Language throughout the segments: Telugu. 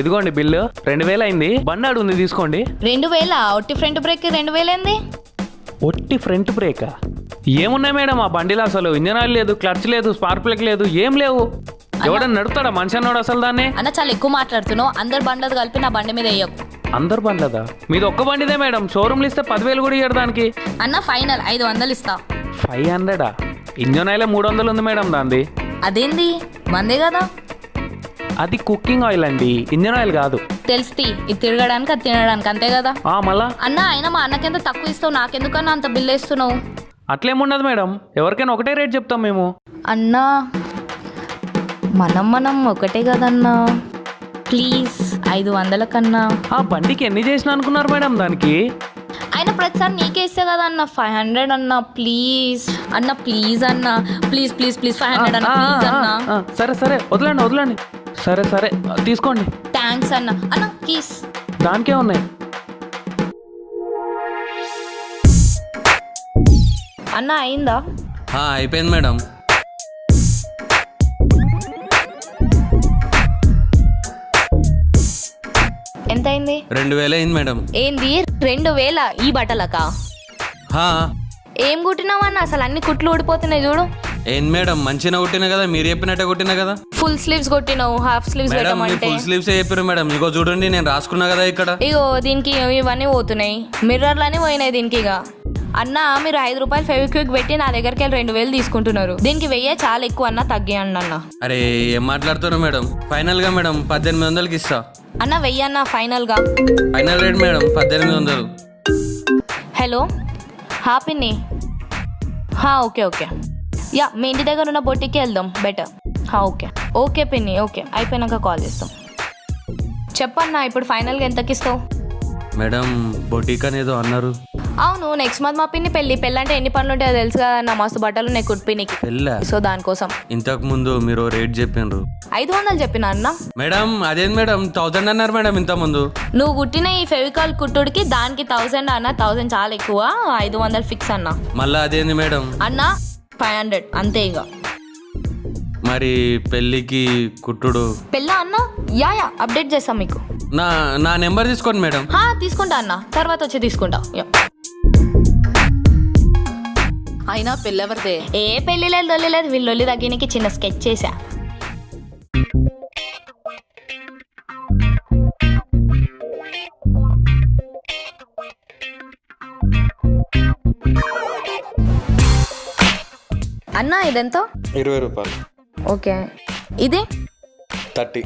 ఇదిగోండి బిల్లు. రెండు వేలు అయింది. బండి ఆడు ఉంది తీసుకోండి. రెండు వేల? ఒట్టి ఫ్రంట్ బ్రేక్ రెండు వేలేంది? ఒట్టి ఫ్రంట్ బ్రేక్? ఏమున్నాయి మేడం ఆ బండిలో అసలు? ఇంజన్ ఆయిల్ లేదు క్లచ్ లేదు స్పార్క్ ప్లగ్ లేదు ఏం లేవు? ఎవడన్నా నడుపుతాడా? మనిషి అన్నాడు అసలు దాన్ని? అన్న చాలా ఎక్కువ మాట్లాడుతున్నావు. అందరు బండలు కలిపి నా బండి మీద వేయకు. అందరు బండ్లదా? మీది ఒక్క బండిదే మేడం. షోరూమ్లు ఇస్తే పదివేలు కూడా ఇయ్యరు దానికి. అన్న ఫైనల్ ఐదు వందలు ఇస్తా. ఫైవ్ హండ్రెడా? ఇంజన్ ఆయిల్ మూడు వందలు ఉంది మేడం దాంది. అదేంది? మందే కదా. అది కుకింగ్ ఆయిల్ అండి ఇంజన్ ఆయిల్ కాదు. తెలుస్తి ఇది తిరగడానికి అది తినడానికి అంతే కదా? ఆ మళ్ళా? అన్న అయినా మా అన్నకెంత తక్కువ ఇస్తావు? నాకెందుకన్నా అంత బిల్ వేస్తున్నావు? అట్లేముండదు మేడం. ఎవరికైనా ఒకటే రేట్ చెప్తాం మేము. అన్నా మనం మనం ఒకటే కదన్నా? ప్లీజ్ ఐదు వందల కన్నా. ఆ బండికి ఎన్ని చేసిన అనుకున్నారు మేడం దానికి? అయినా ప్రతిసారి నీకే ఇస్తే కదా అన్న? ఫైవ్ హండ్రెడ్ అన్న ప్లీజ్. అన్న ప్లీజ్ అన్న. Please please please five hundred అన్న ప్లీజ్ సరే సరే వదలండి వదలండి. సరే సరే. తీసుకోండి. థ్యాంక్స్ అన్న. అన్న కీస్. దానికే ఉన్నాయి. అన్న అయిందా? ఆ, అయిపోయింది మేడం. ఎంత అయింది రెండు వేలు అయింది మేడం. ఏంది? రెండు వేల? ఈ బట్టలకా? హా, ఏం కుట్టినావన్న? అసలు అన్ని కుట్లు ఊడిపోతున్నాయి చూడు. ఏంది మేడం మంచిగా కొట్టినా కదా మీరు చెప్పినట్టే కొట్టినా కదా? ఫుల్ స్లీవ్స్ కొట్టినావు హాఫ్ స్లీవ్స్ మేడం మీరు పెట్టమంటే ఫుల్ స్లీవ్స్ చెప్పారు మేడం ఇగో చూడండి నేను రాసుకున్నా కదా ఇక్కడ. ఇగో దీనికి ఇవన్నీ పోతున్నాయి. మిర్రర్లన్నీ పోయినాయి దీనికి ఇక అన్న మీరు ఐదు రూపాయలు ఫెవిక్విక్ పెట్టి నా దగ్గరికి వెళ్ళి రెండు వేలు తీసుకుంటున్నారు. దీనికి వెయ్యే చాలా ఎక్కువ అన్న తగ్గియండి అన్న అరే ఏం మాట్లాడుతున్నారు మేడం? ఫైనల్గా మేడం పద్దెనిమిది వందలకి ఇస్తా. అన్న వెయ్యన్న ఫైనల్గా. ఫైనల్ రేట్ మేడం పద్దెనిమిది వందలు. హలో హా పిన్ని హా ఓకే ఓకే. యా మీ ఇంటి దగ్గర ఉన్న బొట్టికి వెళ్దాం. బెటర్ హా ఓకే. ఓకే పిన్ని ఓకే. అయిపోయినాక కాల్ చేస్తాం. చెప్పన్నా ఇప్పుడు ఫైనల్గా ఎంతకి ఇస్తావు మేడం బొటీక్ అనేదో అన్నారు. అవును నెక్స్ట్ మంత్ మా పిన్ని పెళ్ళి. పెళ్ళి అంటే ఎన్ని పనులు ఉంటాయో తెలుసు కదా నా మస్తు బట్టలు ఉన్నాయి కుట్టినికి పెళ్ళా? సో దానికోసం. ఇంతకు ముందు మీరు రేట్ చెప్పిండ్రు ఐదు వందలు చెప్పిన అన్న? మేడం అదేంది మేడం? థౌజండ్ అన్నారు మేడం ఇంత ముందు నువ్వు కుట్టిన ఈ ఫెవికాల్ కుట్టుడికి దానికి థౌసండ్ అన్న. థౌసండ్ చాలా ఎక్కువ ఐదు వందలు ఫిక్స్ అన్న. మళ్ళా అదేంది మేడం? అన్న ఫైవ్ హండ్రెడ్ అంతే ఇక మరి పెళ్ళికి కుట్టుడు? పెళ్ళ అన్న? యా యా అప్డేట్ చేస్తాం మీకు. నా నా నెంబర్ తీసుకోండి మేడం. హా తీసుకుంటా అన్న. తర్వాత వచ్చి తీసుకుంటా. యా. అయినా పెళ్ళెవరిదే? ఏ పెళ్ళి లేదు దొల్లి లేదు వీళ్ళొల్లి తగ్గినకి చిన్న స్కెచ్ చేశా. అన్న ఇదెంతో? ఇరవై రూపాయలు. ఓకే. ఇది? థర్టీ.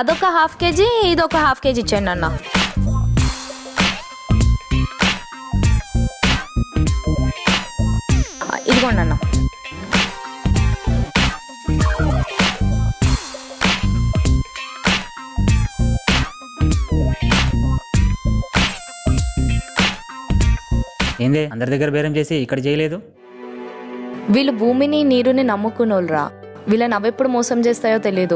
అదొక హాఫ్ కేజీ ఇది ఒక హాఫ్ కేజీ ఇచ్చేయండి అన్న. ఇదిగోండి అన్న. ఏందే? అందరి దగ్గర బేరం చేసి ఇక్కడ చేయలేదు? వీళ్ళు భూమిని నీరుని నమ్ముకునోళ్ళరా వీళ్ళని అవెప్పుడు మోసం చేస్తాయో తెలియదు